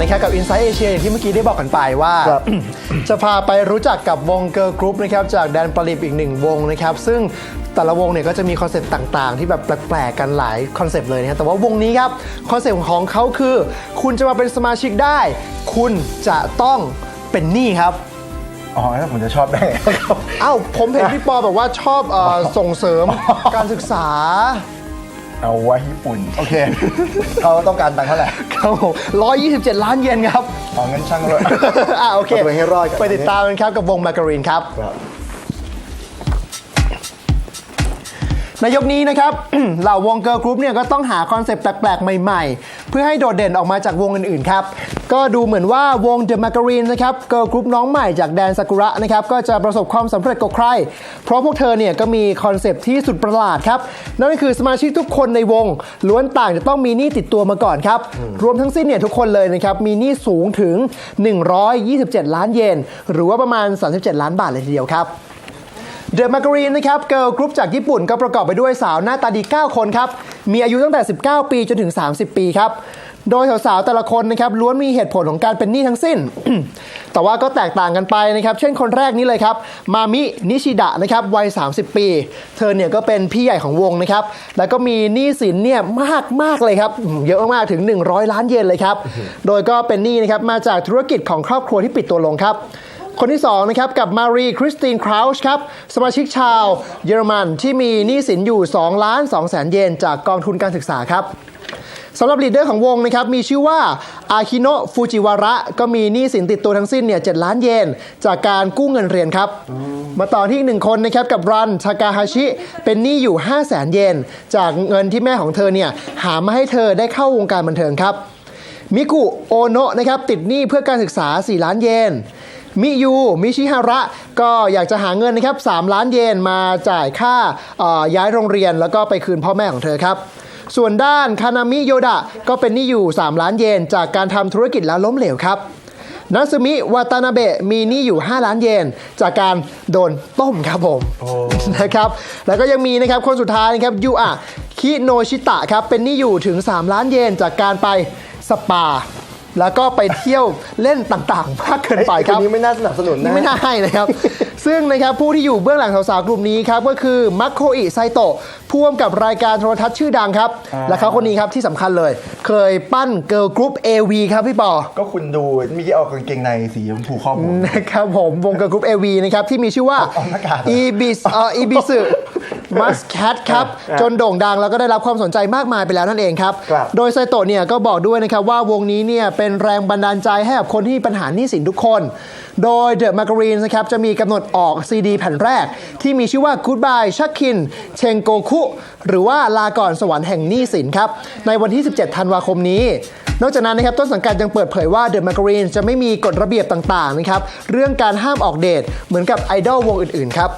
นะครับกับ Inside Asia อย่างที่เมื่อกี้ได้บอกกันไปว่า ครับ จะพาไปรู้จักกับวงเกิร์ลกรุ๊ปนะครับจากแดนปริบอีกหนึ่งวงนะครับ ซึ่งแต่ละวงเนี่ยก็จะมีคอนเซปต์ต่างๆ ที่แบบแปลกๆกันหลายคอนเซปต์เลยนะครับแต่ว่าวงนี้ครับคอนเซปต์ของเขาคือ คุณจะมาเป็นสมาชิกได้ คุณจะต้องเป็นหนี้ครับ อ๋อแล้วผมจะชอบได้ไงครับเอ้าผมเห็นพี่ปอบอกว่าชอบเอ่อส่งเสริมการศึกษา เอาไว้ญี่ปุ่นโอเค เขาต้องการตังค์เท่าไหร่ ครับผม127 ล้านเยนครับ เอางั้นช่างเลย อะโอเคเอาตัวให้รอดก่อน ไปติดตามกันครับกับวงมาการีนครับ ครับ ในยกนี้นะครับ เหล่าวงเกิร์ลกรุ๊ปเนี่ยก็ต้องหาคอนเซปต์แปลกๆ ใหม่ๆ เพื่อให้โดดเด่นออกมาจากวงอื่นๆ ครับ ก็ดูเหมือนว่าวง The m a c a r i n นะครับเกิร์ลกรุ๊ปน้องใหม่จากแดนซากุระนะครับก็จะประสบความสำเร็จกว่าใคร เพราะพวกเธอเนี่ยก็มีคอนเซปต์ที่สุดประหลาดครับนั่นก็คือสมาชิกทุกคนในวงล้วนต่างจะต้องมีหนี้ติดตัวมาก่อนครับรวมทั้งสิ้นเนี่ยทุกคนเลยนะครับมีหนี้สูงถึง 127 ล้านเยน หรือว่าประมาณ 37 ล้านบาทเลยทีเดียวครับเดอะมาการีนนะครับเกิร์ลกรุ๊ปจากญี่ปุ่นก็ประกอบไปด้วยสาวหน้าตาดี 9 คนครับ มีอายุตั้งแต่ 19 ปีจนถึง 30 ปีครับ โดยสาวๆแต่ละคนนะครับล้วนมีเหตุผลของการเป็นหนี้ทั้งสิ้น แต่ว่าก็แตกต่างกันไปนะครับ เช่นคนแรกนี้เลยครับ มามิ นิชิดะนะครับวัย 30 ปี เธอเนี่ยก็เป็นพี่ใหญ่ของวงนะครับ แล้วก็มีหนี้สินเนี่ยมากมากเลยครับ เยอะมากๆถึง 100 ล้านเยนเลยครับ โดยก็เป็นหนี้นะครับมาจากธุรกิจของครอบครัวที่ปิดตัวลงครับคนที่2นะครับกับมารีคริสตินคราวช์ครับสมาชิกชาวเยอรมันที่มีหนี้สินอยู่2ล้าน2แสนเยนจากกองทุนการศึกษาครับ สำหรับลีดเดอร์ของวงนะครับมีชื่อว่าอาคิโนะฟูจิวาระก็มีหนี้สินติดตัวทั้งสิ้นเนี่ย7ล้านเยน จากการกู้เงินเรียนครับ มาต่อที่อีกหนึ่งคนนะครับกับรันทากาฮาชิ เป็นหนี้อยู่ 5 0 0แสนเยน จากเงินที่แม่ของเธอเนี่ยหามาให้เธอได้เข้าวงการบันเทิงครับมิกุโอโนะนะครับติดหนี้เพื่อการศึกษา 4 ล้านเยนมิยู มิชิฮาระ ก็อยากจะหาเงินนะครับ 3 ล้านเยนมาจ่ายค่าย้ายโรงเรียน แล้วก็ไปคืนพ่อแม่ของเธอครับ ส่วนด้านคานามิโยดะก็เป็นหนี้อยู่ 3 ล้านเยน จากการทำธุรกิจแล้วล้มเหลวครับนัซึมิวาตานาเบะมีหนี้อยู่ 5 ล้านเยน จากการโดนต้มครับผมนะครับแล้วก็ยังมีนะครับคนสุดท้ายนะครับยูอะคิโนชิตะครับเป็นหนี้อยู่ถึง 3 ล้านเยน จากการไปสปา แล้วก็ไปเที่ยวเล่นต่างๆมากเกินไปครับนนี้ไม่น่าสนับสนุนนะไม่น่าให้นะครับ ซึ่งนะครับผู้ที่อยู่เบื้องหลังสาวๆกลุ่มนี้ครับก็คือมัคโคอิไซโตะผู้กำกับรายการโทรทัศน์ชื่อดังครับอ่าและเขาคนนี้ครับที่สำคัญเลย เคยปั้นเกิร์ลกรุ๊ป AV ครับพี่ปอ ก็คุณดูมีที่เอากางเกงในสีชมพูข้อมูลนะครับผมวงเกิร์ลกรุ๊ป AV นะครับที่มีชื่อว่าออกหน้ากากเหรอ Ibis เอ่อ Ibis มัสแคทครับอ่าจนโด่งดังแล้วก็ได้รับความสนใจมากมายไปแล้วนั่นเองครับ ครับ โดยไซโตะเนี่ยก็บอกด้วยนะครับว่าวงนี้เนี่ยเป็นแรงบันดาลใจให้กับคนที่มีปัญหาหนี้สินทุกคน โดย The m a g a r i n นะครับจะมีกำหนดออกซีดีแผ่นแรก ที่มีชื่อว่า Goodbye ชักคินเชงโกคุหรือว่าลาก่อนสวรรค์แห่งหนี้สินครับ ในวันที่ 17 ธันวาคมนี้ นอกจากนั้นนะครับต้นสังกัดยังเปิดเผยว่า The m a g a r i n จะไม่มีกฎระเบียบต่างๆนะครับเรื่องการห้ามออกเดทเหมือนกับไอดอลวงอื่นๆครับ